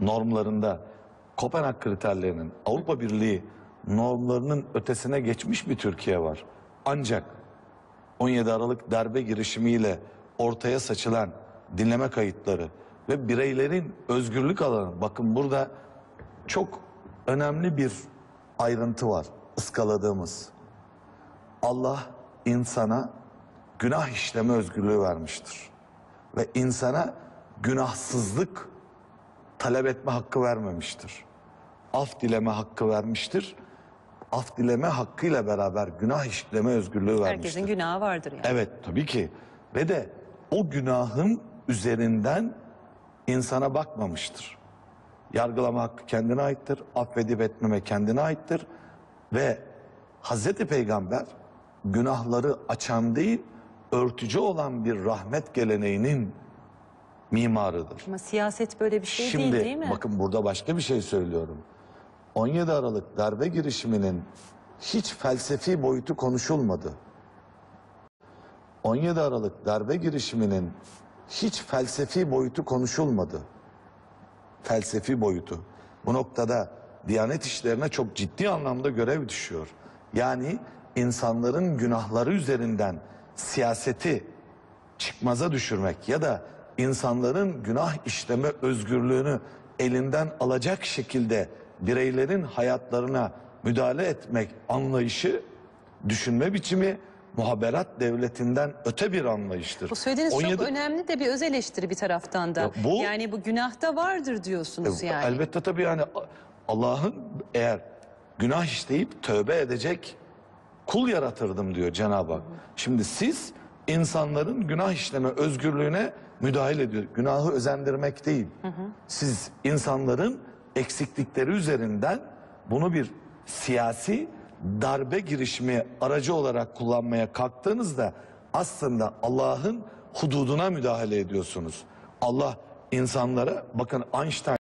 normlarında Kopenhag kriterlerinin Avrupa Birliği normlarının ötesine geçmiş bir Türkiye var. Ancak 17 Aralık darbe girişimiyle ortaya saçılan dinleme kayıtları ve bireylerin özgürlük alanı bakın burada çok önemli bir ayrıntı var ıskaladığımız. Allah insana günah işleme özgürlüğü vermiştir. Ve insana günahsızlık talep etme hakkı vermemiştir. Af dileme hakkı vermiştir. Af dileme hakkıyla beraber günah işleme özgürlüğü vermiştir. Herkesin günahı vardır yani. Evet tabii ki. Ve de o günahın üzerinden insana bakmamıştır. Yargılama hakkı kendine aittir. Affedip etmeme kendine aittir. Ve Hazreti Peygamber günahları açan değil, örtücü olan bir rahmet geleneğinin mimarıdır. Ama siyaset böyle bir şey Şimdi değil değil mi? bakın burada başka bir şey söylüyorum. 17 Aralık darbe girişiminin hiç felsefi boyutu konuşulmadı. 17 Aralık darbe girişiminin hiç felsefi boyutu konuşulmadı. Felsefi boyutu. Bu noktada Diyanet işlerine çok ciddi anlamda görev düşüyor. Yani insanların günahları üzerinden siyaseti çıkmaza düşürmek ya da insanların günah işleme özgürlüğünü elinden alacak şekilde bireylerin hayatlarına müdahale etmek anlayışı, düşünme biçimi muhaberat devletinden öte bir anlayıştır. Bu söylediğiniz 17 çok önemli de bir öz eleştiri bir taraftan da. Ya bu- yani bu günahta vardır diyorsunuz E, yani. Elbette tabii yani Allah'ın eğer günah işleyip tövbe edecek kul yaratırdım diyor Cenab-ı Hak. Şimdi siz insanların günah işleme özgürlüğüne müdahale ediyor. Günahı özendirmek değil. Siz insanların eksiklikleri üzerinden bunu bir siyasi darbe girişimi aracı olarak kullanmaya kalktığınızda aslında Allah'ın hududuna müdahale ediyorsunuz. Allah insanlara bakın Einstein